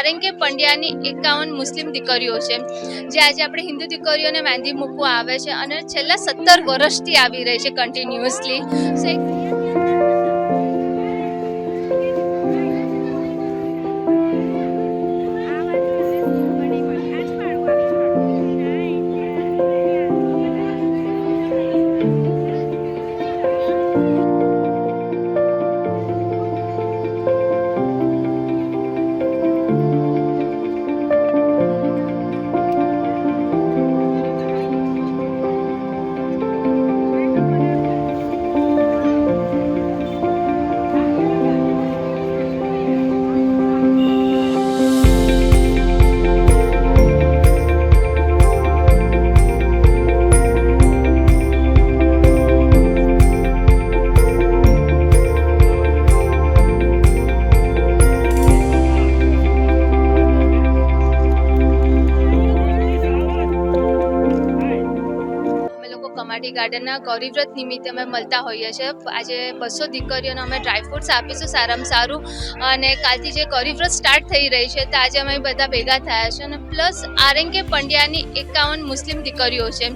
આરંગે પંડ્યાની એકાવન મુસ્લિમ દીકરીઓ છે. જે આજે આપણે હિન્દુ દીકરીઓને મહેંદી મૂકવા આવે છે અને છેલ્લા સત્તર વર્ષથી આવી રહી છે કન્ટિન્યુઅસલી સો કમાટી ગાર્ડનના ગૌરીવ્રત નિમિત્તે અમે મળતા હોઈએ છીએ. આજે બસો દીકરીઓને અમે ડ્રાયફ્રૂટ્સ આપીશું, સારામાં સારું. અને કાલથી જે ગૌરીવ્રત સ્ટાર્ટ થઈ રહી છે, તો આજે અમે બધા ભેગા થયા છે અને પ્લસ આરંગે પંડ્યાની એકાવન મુસ્લિમ દીકરીઓ છે.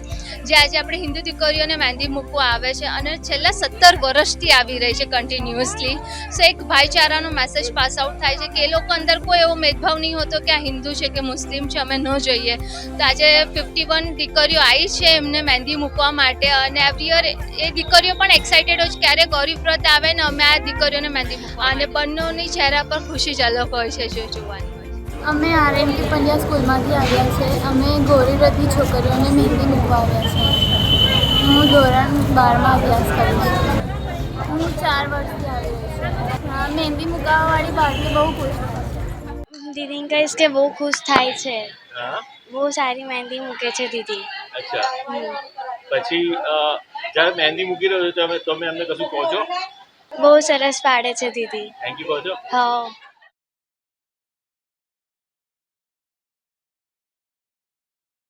જે આજે આપણે હિન્દુ દીકરીઓને મહેંદી મૂકવા આવે છે અને છેલ્લા સત્તર વર્ષથી આવી રહી છે કન્ટિન્યુઅસલી સો એક ભાઈચારાનો મેસેજ પાસ આઉટ થાય છે કે એ લોકો અંદર કોઈ એવો ભેદભાવ નહીં હોતો કે આ હિન્દુ છે કે મુસ્લિમ છે, અમે ન જોઈએ. તો આજે ફિફ્ટી વન દીકરીઓ આવી છે, એમને મહેંદી મૂકવા માટે અને એવરી યર એ દીકરીઓ પણ એક્સાઇટેડ હોય છે ક્યારે ગૌરી વ્રત આવે ને અમે આ દીકરીઓને મહેંદી મૂકવા અને બંનેની ચહેરા પર ખુશી ઝલક હોય છે જો જોવાની હોય છે. અમે આરએમટી પંડ્યા સ્કૂલમાંથી આવ્યા છે. અમે ગૌરીવ્રતની છોકરીઓને મહેંદી મૂકવા આવ્યા છે. હું ધોરણ બારમાં અભ્યાસ કરું છું. હું ચાર વર્ષથી આવી છું. હા મહેંદી મૂકાવવાવાળી બાળકી બહુ ખુશ દીદી કહીશ કે બહુ ખુશ થાય છે. બહુ સારી મહેંદી મૂકે છે દીદી. અચ્છા. પછી જ્યારે મહેંદી મૂકી રહ્યો છો તમે તમે અમને કશું કહો છો? બહુ સરસ પાડે છે દીદી. થેન્ક યુ કહો છો? હા.